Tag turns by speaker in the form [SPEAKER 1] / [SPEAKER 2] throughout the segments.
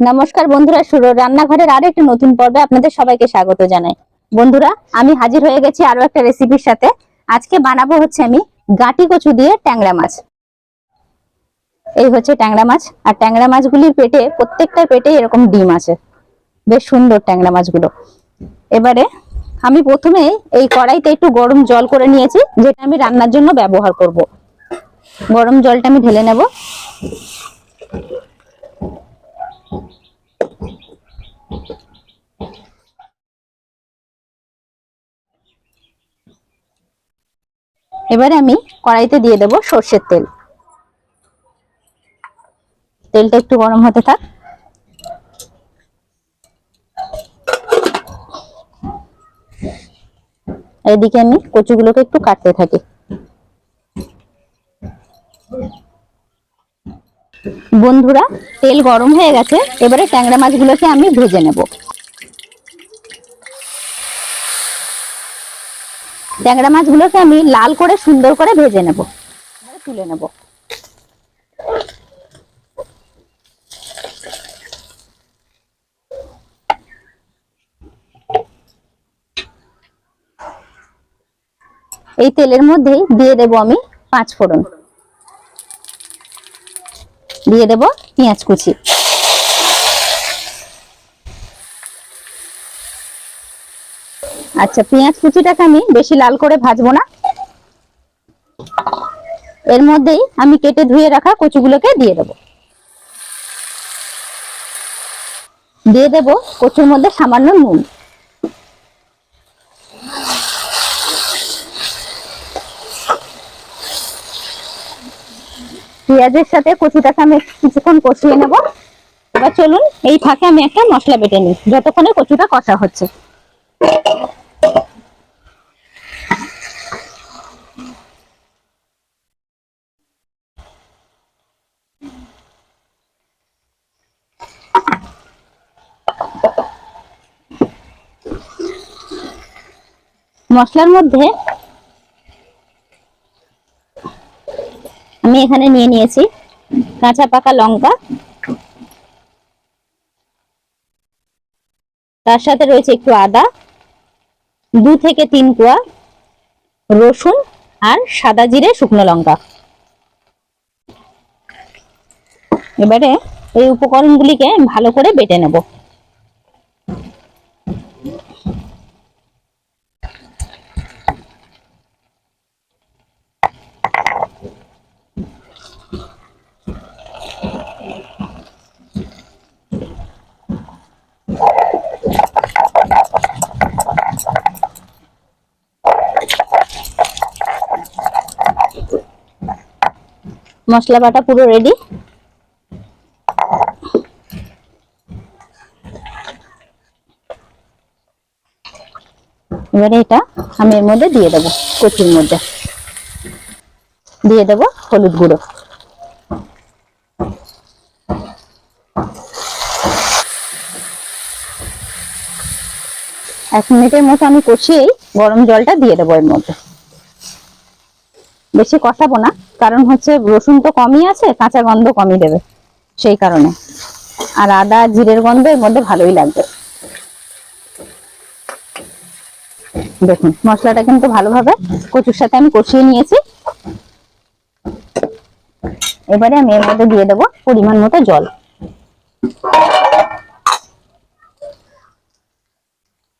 [SPEAKER 1] নমস্কার বন্ধুরা শুরু রান্নাঘরের আরও একটি নতুন পর্বে আপনাদের সবাইকে স্বাগত জানাই। বন্ধুরা, আমি হাজির হয়ে গেছি আরও একটা রেসিপির সাথে। আজকে বানাবো হচ্ছে আমি গাটি কচু দিয়ে ট্যাংরা মাছ। এই হচ্ছে ট্যাংরা মাছ, আর ট্যাংরা মাছগুলির পেটে, প্রত্যেকটা পেটে এরকম ডিম আছে। বেশ সুন্দর ট্যাংরা মাছগুলো। এবারে আমি প্রথমে এই কড়াইতে একটু গরম জল করে নিয়েছি, যেটা আমি রান্নার জন্য ব্যবহার করব। গরম জলটা আমি ঢেলে নেব। এবারে আমি কড়াইতে দিয়ে দেব সর্ষের তেল। তেলটা একটু গরম হতে থাক। এদিকে আমি কচুগুলোকে একটু কাটতে থাকি। বন্ধুরা, তেল গরম হয়ে গেছে, এবারে ট্যাংরা মাছগুলোকে আমি ভেজে নেব। ট্যাংরা মাছগুলোকে আমি লাল করে সুন্দর করে ভেজে নেব। তুলে নেব। এই তেলের মধ্যেই দিয়ে দেব আমি পাঁচ ফোড়ন। দিয়ে দেব পেঁয়াজ কুচি। আচ্ছা পেঁয়াজ কুচিটাকে আমি বেশি লাল করে ভাজবো না। এর মধ্যেই আমি কেটে ধুয়ে রাখা কচুগুলোকে দিয়ে দেব। দিয়ে দেব কচুর মধ্যে সামান্য নুন। পেঁয়াজের সাথে কচুটাকে আমি কিছুক্ষণ কষিয়ে নেব। এবার চলুন, এই ফাঁকে আমি একটা মশলা বেটে নিই, যতক্ষণে কচুটা কষা হচ্ছে। মশলার মধ্যে আমি এখানে নিয়ে নিয়েছি কাঁচা পাকা লঙ্কা। তার সাথে রয়েছে একটু আদা। দু থেকে তিন কোয়া রসুন আর সাদা জিরে শুকনো লঙ্কা। এবারে এই উপকরণগুলিকে ভালো করে বেটে নেব। মশলা বাটা পুরো রেডি এবারে এটা আমি এর মধ্যে দিয়ে দেবো, কচুর মধ্যে। দিয়ে দেবো হলুদ গুঁড়ো। এক মিনিটের মতো আমি কষিয়েই গরম জলটা দিয়ে দেবো এর মধ্যে। বেশি কষাবো না। কারণ হচ্ছে রসুন তো কমই আছে, কাঁচা গন্ধ কমই দেবে সেই কারণে। আর আদা, জিরের গন্ধ এর মধ্যে ভালোই লাগবে। দেখুন, মশলাটা কিন্তু ভালোভাবে কচুর সাথে আমি কষিয়ে নিয়েছি। এবারে আমি এর মধ্যে দিয়ে দেবো পরিমাণ মতো জল।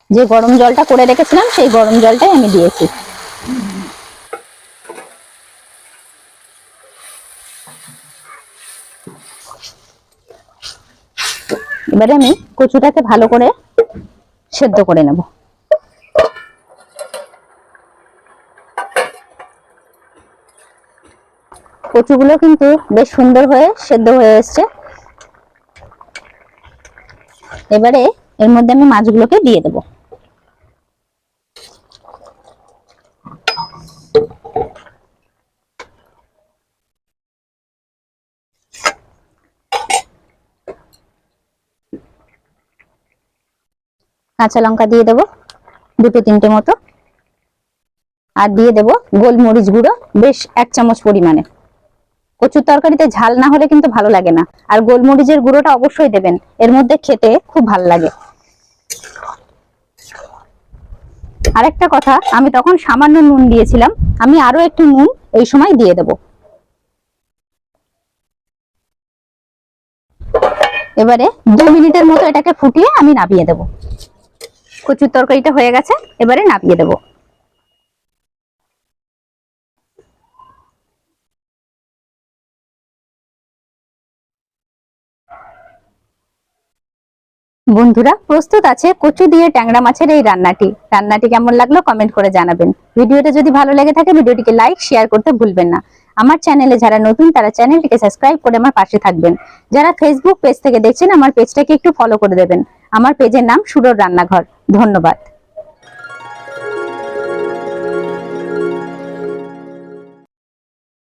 [SPEAKER 1] যে গরম জলটা করে রেখেছিলাম, সেই গরম জলটাই আমি দিয়েছি। এবারে আমি কচুটাকে ভালো করে সেদ্ধ করে নেব। কচুগুলো কিন্তু বেশ সুন্দর হয়ে সেদ্ধ হয়ে এসছে। এবারে এর মধ্যে আমি মাছগুলোকে দিয়ে দেব। কাঁচা লঙ্কা দিয়ে দেবো, দুটো তিনটে মতো। আর দিয়ে দেব গোলমরিচ গুঁড়ো, বেশ এক চামচ পরিমাণে। কচুর তরকারিতে ঝাল না হলে কিন্তু ভালো লাগে না। আর গোলমরিচের গুঁড়োটা অবশ্যই দেবেন, এর মধ্যে খেতে খুব ভালো লাগে। আরেকটা কথা, আমি তখন সামান্য নুন দিয়েছিলাম, আমি আরও একটু নুন এই সময় দিয়ে দেব। এবারে দু মিনিটের মতো এটাকে ফুটিয়ে আমি নামিয়ে দেব। কচুর তরকারিটা হয়ে গেছে, এবারে নামিয়ে দেব। বন্ধুরা, প্রস্তুত আছে কচু দিয়ে ট্যাংরা মাছের এই রান্নাটি। রান্নাটি কেমন লাগল কমেন্ট করে জানাবেন। ভিডিওটা যদি ভালো লেগে থাকে, ভিডিওটিকে লাইক, শেয়ার করতে ভুলবেন না। আমার চ্যানেলে যারা নতুন, তারা চ্যানেলটিকে সাবস্ক্রাইব করে আমার পাশে থাকবেন। যারা ফেসবুক পেজ থেকে দেখছেন, আমার পেজটাকে একটু ফলো করে দেবেন। আমার পেজের নাম সুরর রান্নাঘর। ধন্যবাদ।